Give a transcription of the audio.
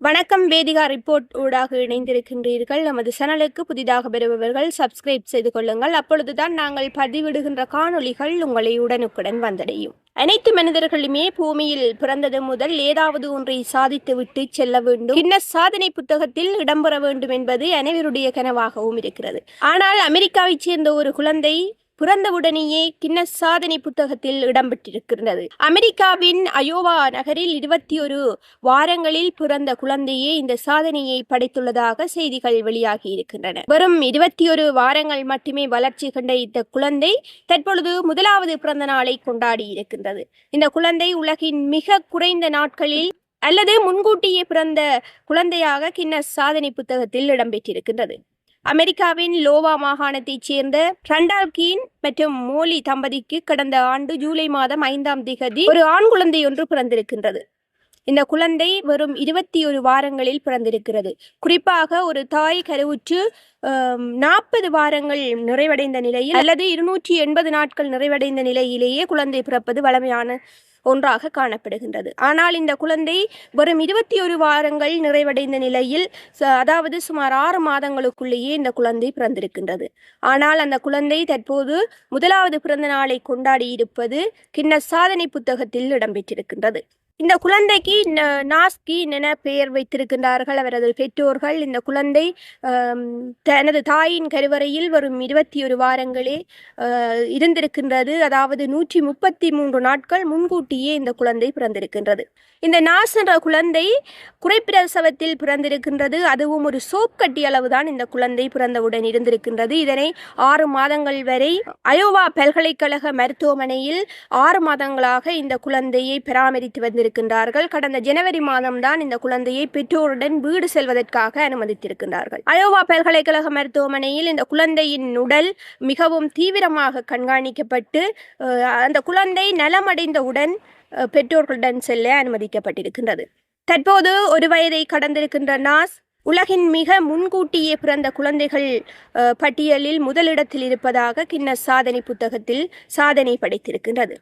வணக்கம் வேதிகா ரிப்போர்ட் ஊடாக இணைந்திருக்கின்றீர்கள். நமது சேனலுக்கு புதிதாக பெறுபவர்கள் சப்ஸ்கிரைப் செய்து கொள்ளுங்கள். அப்பொழுதுதான் நாங்கள் பதிவிடுகின்ற காணொளிகள் உங்களை உடனுக்குடன் வந்தடையும். அனைத்து மனிதர்களுமே பூமியில் பிறந்தது முதல் ஏதாவது ஒன்றை சாதித்துவிட்டு செல்ல வேண்டும். இன்ன சாதனை புத்தகத்தில் இடம்பெற வேண்டும் என்பது அனைவருடைய கனவாகவும் இருக்கிறது. ஆனால் அமெரிக்காவைச் சேர்ந்த ஒரு குழந்தை பிறந்தவுடனேயே கின்னஸ் சாதனை புத்தகத்தில் இடம்பெற்றிருக்கிறது அமெரிக்காவின் அயோவா நகரில் இருபத்தி ஒரு வாரங்களில் பிறந்த குழந்தையே இந்த சாதனையை படைத்துள்ளதாக செய்திகள் வெளியாகி இருக்கின்றன. வெறும் இருபத்தி ஒரு வாரங்கள் மட்டுமே வளர்ச்சி கண்ட இந்த குழந்தை தற்பொழுது முதலாவது பிறந்த நாளை கொண்டாடி இருக்கின்றது. இந்த குழந்தை உலகின் மிக குறைந்த நாட்களில் அல்லது முன்கூட்டியே பிறந்த குழந்தையாக கின்னஸ் சாதனை புத்தகத்தில் இடம்பெற்றிருக்கின்றது. அமெரிக்காவின் லோவா மாகாணத்தைச் சேர்ந்த ரண்டால் கீன் மற்றும் மோலி தம்பதிக்கு கடந்த ஆண்டு ஜூலை மாதம் ஐந்தாம் திகதி ஒரு ஆண் குழந்தை ஒன்று பிறந்திருக்கின்றது. இந்த குழந்தை வெறும் இருபத்தி ஒரு வாரங்களில் பிறந்திருக்கிறது. குறிப்பாக ஒரு தாய் கருவுற்று நாற்பது வாரங்கள் நிறைவடைந்த நிலையில் அல்லது இருநூற்றி எண்பது நாட்கள் நிறைவடைந்த நிலையிலேயே குழந்தை பிறப்பது வளமையான ஒன்றாக காணப்படுகின்றது. ஆனால் இந்த குழந்தை வரும் இருபத்தி ஒரு வாரங்கள் நிறைவடைந்த நிலையில் அதாவது சுமார் ஆறு மாதங்களுக்குள்ளேயே இந்த குழந்தை பிறந்திருக்கின்றது. ஆனால் அந்த குழந்தை தற்போது முதலாவது பிறந்த நாளை கொண்டாடி இருப்பது கிண்ண சாதனை புத்தகத்தில் இடம்பெற்றிருக்கின்றது. இந்த குழந்தைக்கு நாஸ்கி என பெயர் வைத்திருக்கின்றார்கள் அவரது பெற்றோர்கள். இந்த குழந்தை தனது தாயின் கருவறையில் வரும் இருபத்தி ஒரு வாரங்களே இருந்திருக்கின்றது. அதாவது நூற்றி முப்பத்தி மூன்று நாட்கள் முன்கூட்டியே இந்த குழந்தை பிறந்திருக்கின்றது. இந்த நாஸ் என்ற குழந்தை குறைப்பிரசவத்தில் பிறந்திருக்கின்றது. அதுவும் ஒரு சோப் கட்டி அளவுதான் இந்த குழந்தை பிறந்தவுடன் இருந்திருக்கின்றது. இதனை ஆறு மாதங்கள் வரை அயோவா பல்கலைக்கழக மருத்துவமனையில் ஆறு மாதங்களாக இந்த குழந்தையை பராமரித்து வந்திருக்கிறது இருக்கின்றார்கள் கடந்த ஜனவரி மாதம்தான் இந்த குழந்தையை பெற்றோருடன் வீடு செல்வதற்காக அனுமதித்திருக்கின்றார்கள். அயோவா பல்கலைக்கழக மருத்துவமனையில் இந்த குழந்தையின் உடல் மிகவும் தீவிரமாக கண்காணிக்கப்பட்டு அந்த குழந்தை நலமடைந்தவுடன் பெற்றோர்களுடன் செல்ல அனுமதிக்கப்பட்டிருக்கின்றது. தற்போது ஒரு வயதை கடந்திருக்கின்ற நாஸ் உலகின் மிக முன்கூட்டியே பிறந்த குழந்தைகள் பட்டியலில் முதலிடத்தில் இருப்பதாக கின்னஸ் சாதனை புத்தகத்தில் சாதனை படைத்திருக்கின்றது.